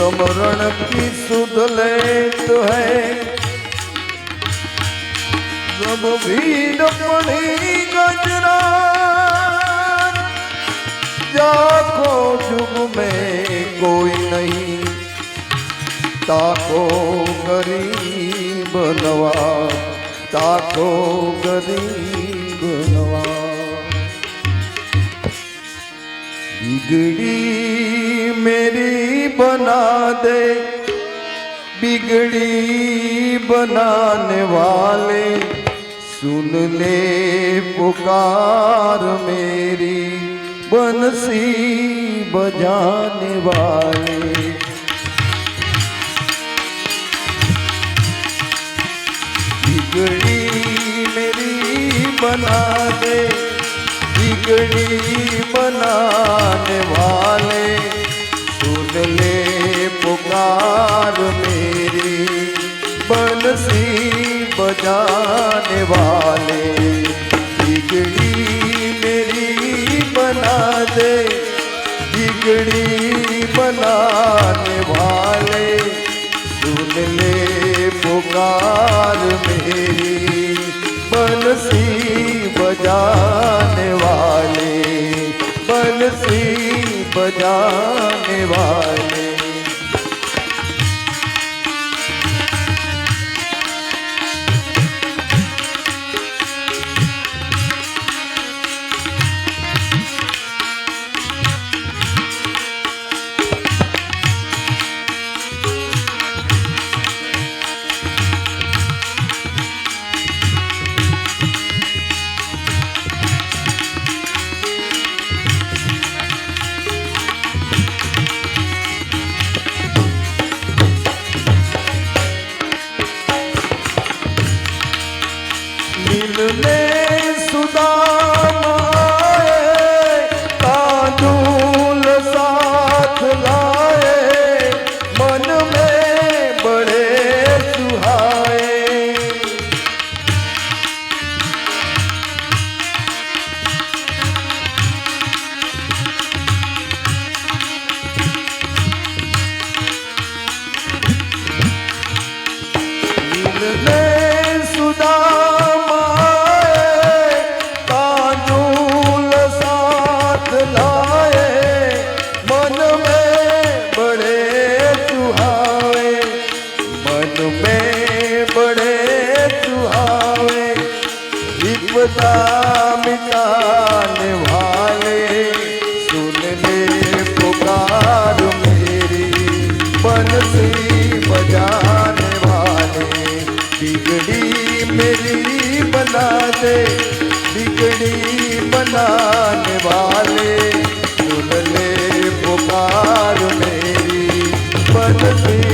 समरण की सुध लेत है। जब भीड़ पड़ी गजरा जाको जुग में कोई नहीं। ताको गरीब नवा ताको गरीब नवा बिगड़ी मेरी बना दे। बिगड़ी बनाने वाले, सुन ले पुकार मेरी बंसी बजाने वाले। बिगड़ी मेरी बना दे। बिगड़ी बनाने वाले, सुन ले पुकार मेरी बंसी बजाने वाले। बिगड़ी मेरी बना दे, बिगड़ी बनाने वाले, सुन ले पुकार मेरी बंसी वाले बंसी बजाने वाले बना दे बिगड़ी बनाने वाले सुन ले पुकार मेरी बंसी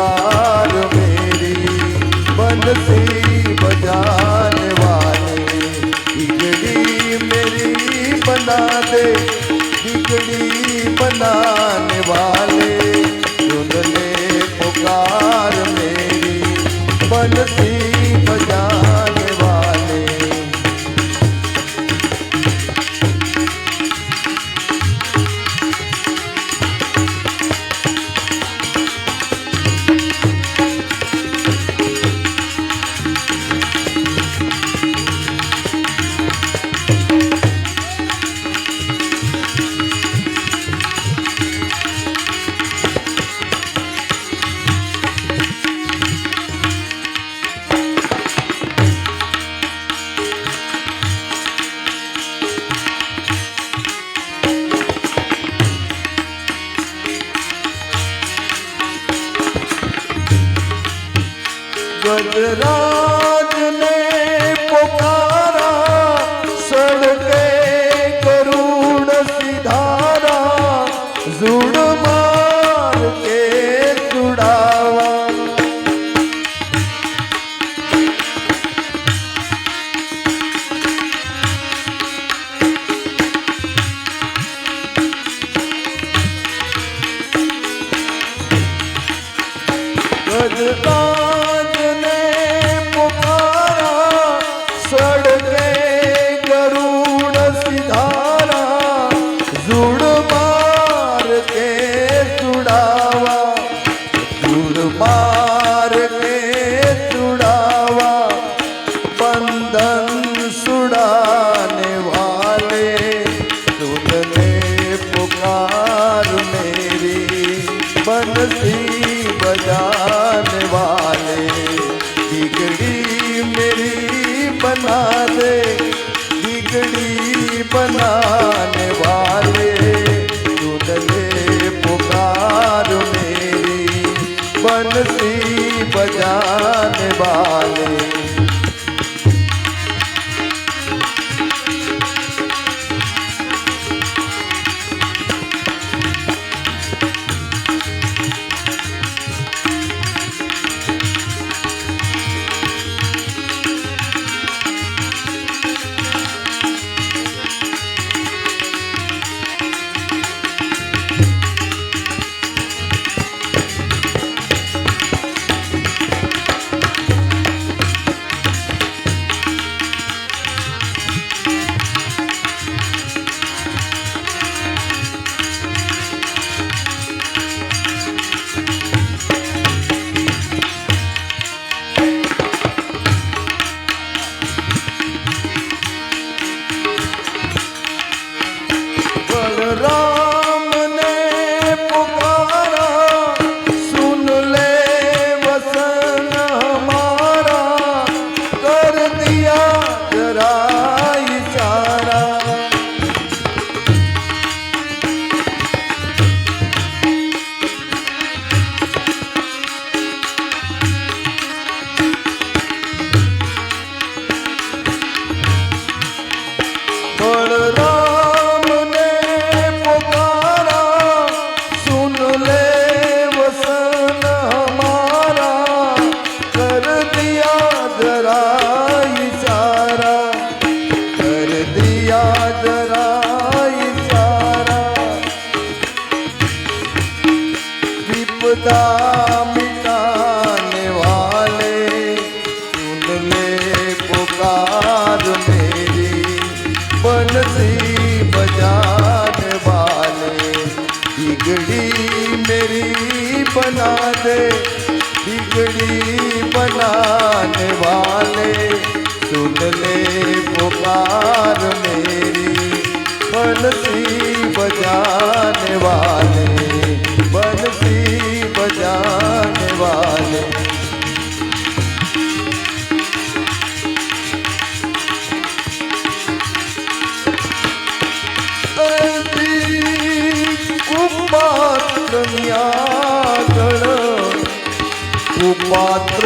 पुकार मेरी बंसी बजाने वाले। बिगड़ी मेरी बना दे, बिगड़ी बनाने वाले। सुन ले पुकार मेरी बंसी વજરાજને सिधारा जुड़ मार के जुड़ावा जुड़ मार के जुड़ावा बंधन सुड़ाने वाले। सुनने पुकार मेरी बंसी बजाने वाले। बिगड़ी मेरी बना दे, बिगड़ी बनाने वाले सुनने पुकार मेरी बंसी बजाने वाले। मिटाने वाले। सुन ले वाले। मेरी बना बनाने वाले। सुन ले पुकार मेरी बंसी बजाने वाले। આગળ કુપાત્ર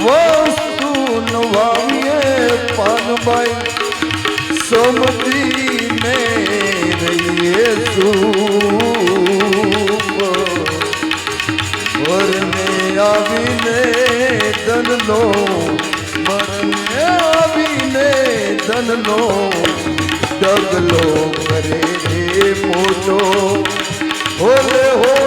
વસ્તુ નવાવીએ પાનભાઈ સમજીને રહીએ વરને આવીને ધનનો મરને આવીને ધનનો ડગલો કરે રે મોટો. હોઈ